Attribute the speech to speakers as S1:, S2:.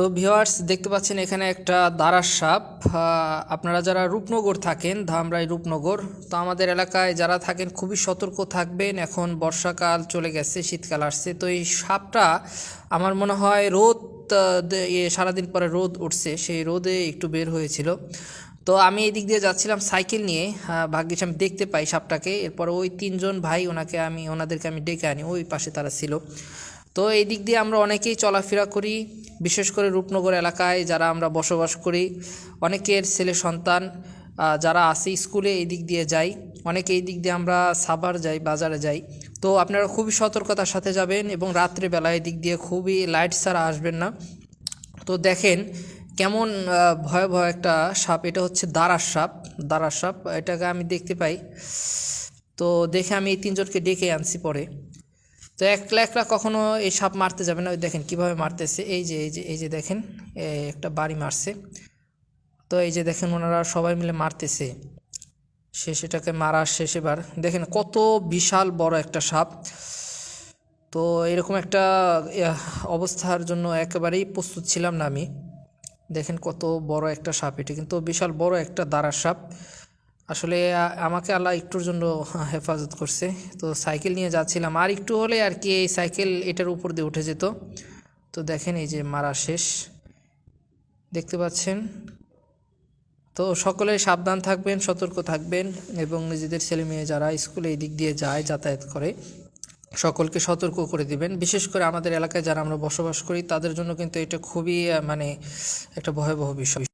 S1: তো ভিওয়ার্স দেখতে পাচ্ছেন এখানে একটা দারার সাপ। আপনারা যারা রূপনগর থাকেন, ধামরাই রূপনগর, তো আমাদের এলাকায় যারা থাকেন খুবই সতর্ক থাকবেন। এখন বর্ষাকাল চলে গেছে, শীতকাল আসছে। তো এই সাপটা আমার মনে হয় রোদ সারাদিন পরে রোদ উঠছে। সেই রোদে একটু বের হয়েছিল। তো আমি এই দিক দিয়ে যাচ্ছিলাম সাইকেল নিয়ে। ভাগ্যিস আমি দেখতে পাই সাপটাকে। এরপর ওই তিনজন ভাই ওনাকে আমি, ওনাদেরকে আমি ডেকে আনি। ওই পাশে তারা ছিল। তো এই দিক দিয়ে আমরা অনেকেই চলাফেরা করি বিশেষ করে রূপনগর এলাকায় যারা আমরা বসবাস করি। অনেকের ছেলে সন্তান যারা আছে স্কুলে এই দিক দিয়ে যাই অনেকে এই দিক দিয়ে আমরা সাবার যাই বাজারে যাই। তো আপনারা খুবই সতর্কতার সাথে যাবেন এবং রাত্রেবেলা এই দিক দিয়ে খুবই লাইট ছাড়া আসবেন না। তো দেখেন কেমন আহ, ভয়াবহ একটা সাপ এটা হচ্ছে দারার সাপ দারার সাপ এটাকে আমি দেখতে পাই। তো দেখে আমি এই তিনজনকে ডেকে আনছি পরে। তো একলা একলা কখনো এই সাপ মারতে যাবে না। ওই দেখেন কীভাবে মারতেছে। এই যে এই যে এই যে দেখেন একটা বাড়ি মারছে। তো এই যে দেখেন ওনারা সবাই মিলে মারতেছে। সে সেটাকে মারার শেষ এবার। দেখেন কত বিশাল বড় একটা সাপ। তো এরকম একটা অবস্থার জন্য একেবারেই প্রস্তুত ছিলাম না আমি। দেখেন কত বড় একটা সাপ এটি। কিন্তু বিশাল বড় একটা দাঁড়ার সাপ। আসলে আমাকে আল্লাহ একটুর জন্য হেফাজত করছে। তো সাইকেল নিয়ে যাচ্ছিলাম। আর একটু হলে আর কি এই সাইকেল এটার উপর দিয়ে উঠে যেত। তো দেখেন এই যে মারা শেষ। দেখতে পাচ্ছেন? তো সকলে সাবধান থাকবেন, সতর্ক থাকবেন এবং নিজেদের ছেলে মেয়ে যারা স্কুলে এই দিক দিয়ে যায়, যাতায়াত করে, সকলকে সতর্ক করে দিবেন। বিশেষ করে আমাদের এলাকায় যারা আমরা বসবাস করি, তাদের জন্য কিন্তু এটা খুবই মানে একটা ভয়াবহ বিষয়।